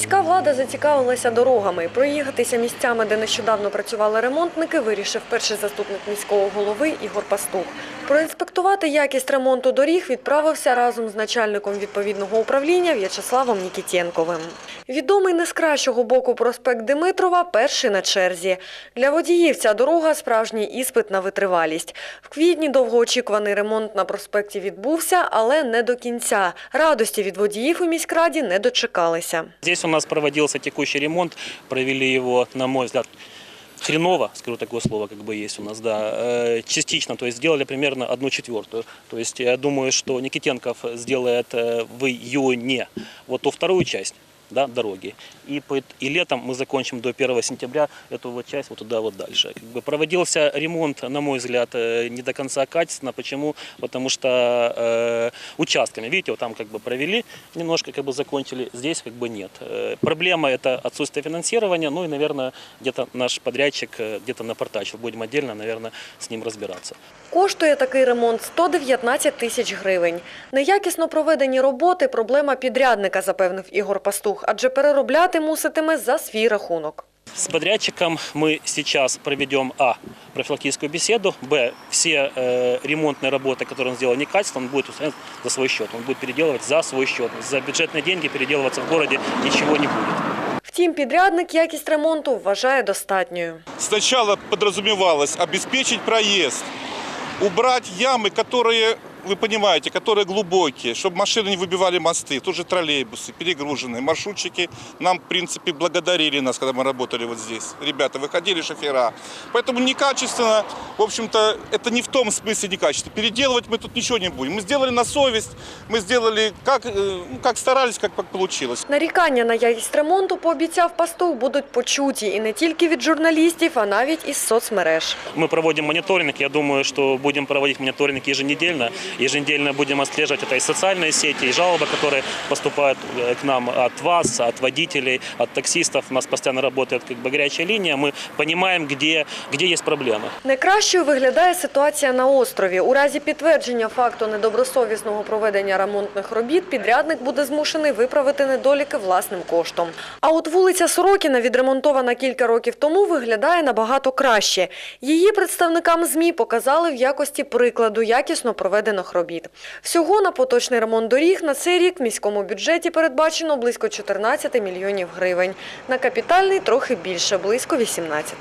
Міська влада зацікавилася дорогами. Проїхатися місцями, де нещодавно працювали ремонтники, вирішив перший заступник міського голови Ігор Пастух. Проінспектувати якість ремонту доріг відправився разом з начальником відповідного управління В'ячеславом Нікітєнковим. Відомий не з кращого боку проспект Димитрова перший на черзі. Для водіїв ця дорога – справжній іспит на витривалість. В квітні довгоочікуваний ремонт на проспекті відбувся, але не до кінця. Радості від водіїв у міськраді не дочекалися. Здесь у нас проводился текущий ремонт, провели его, на мой взгляд, хреново, скажу такое слово, как бы есть у нас, да, э, частично, то есть сделали примерно одну четвертую. То есть я думаю, что Никитенков сделает э, в июне вот ту вторую часть да, дороги. И, по- и летом мы закончим до 1 сентября эту вот часть вот туда вот дальше. Как бы проводился ремонт, на мой взгляд, э, не до конца качественно. Почему? Потому что э, участками, видите, вот там как бы провели, немножко как бы закончили, здесь как бы нет. Э, проблема это отсутствие финансирования, ну и, наверное, где-то наш подрядчик э, где-то напортачил. Будем отдельно, наверное, с ним разбираться. Коштує такий ремонт 119 тисяч гривень. Неякісно проведені роботи – проблема підрядника, запевнив Ігор Пастух, адже переробляти муситиме за свій рахунок. С подрядчиком мы сейчас проведем А. профилактическую беседу, Б. все э, ремонтные работы, которые он сделал некачественно, он будет устранять за свой счет. Он будет переделывать за свой счет. За бюджетные деньги переделываться в городе ничего не будет. Втім, підрядник якість ремонту вважає достатньою. Сначала подразумевалось обеспечить проезд, убрать ямы, которые, вы понимаете, которые глубокие, чтобы машины не выбивали мосты, тоже троллейбусы, перегруженные. Маршрутчики нам, в принципе, благодарили нас, когда мы работали вот здесь. Ребята, выходили шофера. Поэтому некачественно, в общем-то, это не в том смысле некачественно. Переделывать мы тут ничего не будем. Мы сделали на совесть, мы сделали как, э, ну, как старались, как, как получилось. Нарікання на якість ремонту, пообіцяв Пастух, будуть почуті і не тільки від журналістів, а навіть із соцмереж. Мы проводим мониторинг. Я думаю, что будем проводить мониторинг еженедельно. Еженедельно будем отслеживать это и социальные сети, и жалобы, которые поступают э, к нам от вас, от водителей, от таксистов. У нас постоянно работает как бы горячая линия. Мы понимаем, где, где есть проблемы. Найкращою виглядає ситуація на острові. У разі підтвердження факту недобросовісного проведення ремонтних робіт підрядник буде змушений виправити недоліки власним коштом. А от вулиця Сорокіна, відремонтована кілька років тому, виглядає набагато краще. Її представникам ЗМІ показали в якості прикладу якісно проведених робіт. Всього на поточний ремонт доріг на цей рік в міському бюджеті передбачено близько 14 мільйонів гривень. На капітальний трохи більше – близько 18.